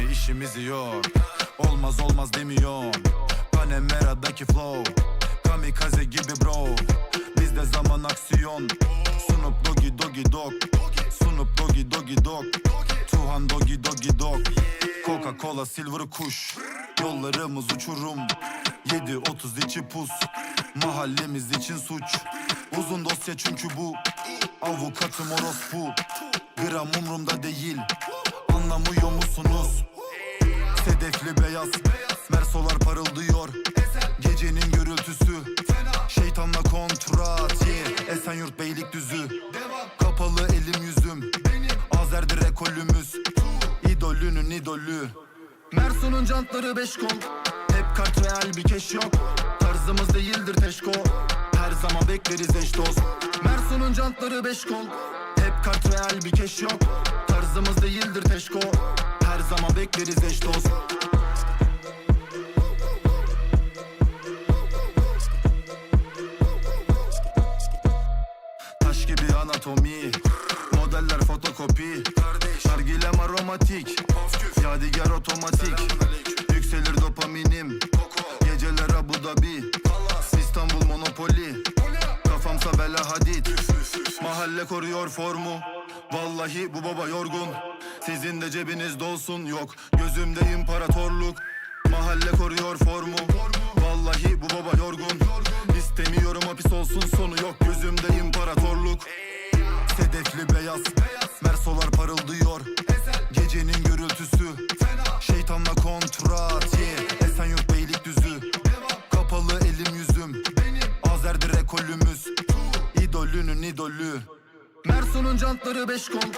işimiz yok? Olmaz olmaz demiyor Panemera'daki flow Kamikaze gibi bro. Bizde zaman aksiyon. Snoop Doggy Doggy Dog Snoop Doggy Doggy Dog Tuhan Doggy Doggy Dog Coca Cola Silver kuş. Yollarımız uçurum. 7.30 içi pus. Mahallemiz için suç. Uzun dosya çünkü bu. Avukatım orospu. Gram umrumda değil Beylikdüzü Kapalı elim yüzüm. Azerdir ekolümüz. İdolünün idolü. Mersun'un jantları beş kol. Hep kart real bir keş yok. Tarzımız değildir teşko. Her zaman bekleriz eş dost. Mersun'un jantları beş kol. Hep kart real bir keş yok. Tarzımız değildir teşko. Her zaman bekleriz eş dost Modeller fotokopi. Nargilem aromatik. Yadigar otomatik. Yükselir dopaminim. Geceler Abu Dhabi. İstanbul Monopoli. Kafamsa bela hadid Mahalle koruyor formu. Vallahi bu baba yorgun. Sizin de cebiniz dolsun. Yok Gözümde imparatorluk. Mahalle koruyor formu. Vallahi bu baba yorgun. İstemiyorum hapis olsun sonu. Yok Gözümde imparatorluk Sedefli beyaz. Mersolar parıldıyor. Gecenin gürültüsü. Şeytanla kontrat. Yeah. Esenyurt Beylikdüzü. Kapalı elim yüzüm. Azerdir ekolümüz. İdolünün idolü. Mersun'un jantları beş kol.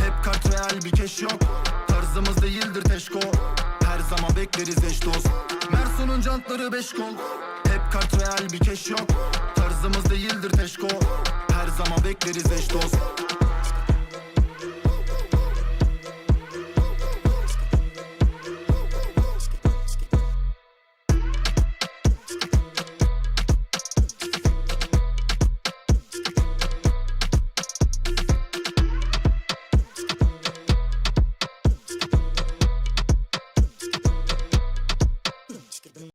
Hep kart real bir keş yok. Tarzımız değildir teşko. Her zaman bekleriz eş dost. Mersun'un jantları beş kol. Hep kart real bir keş yok. Tarzımız değildir teşko zaman bekleriz eş dost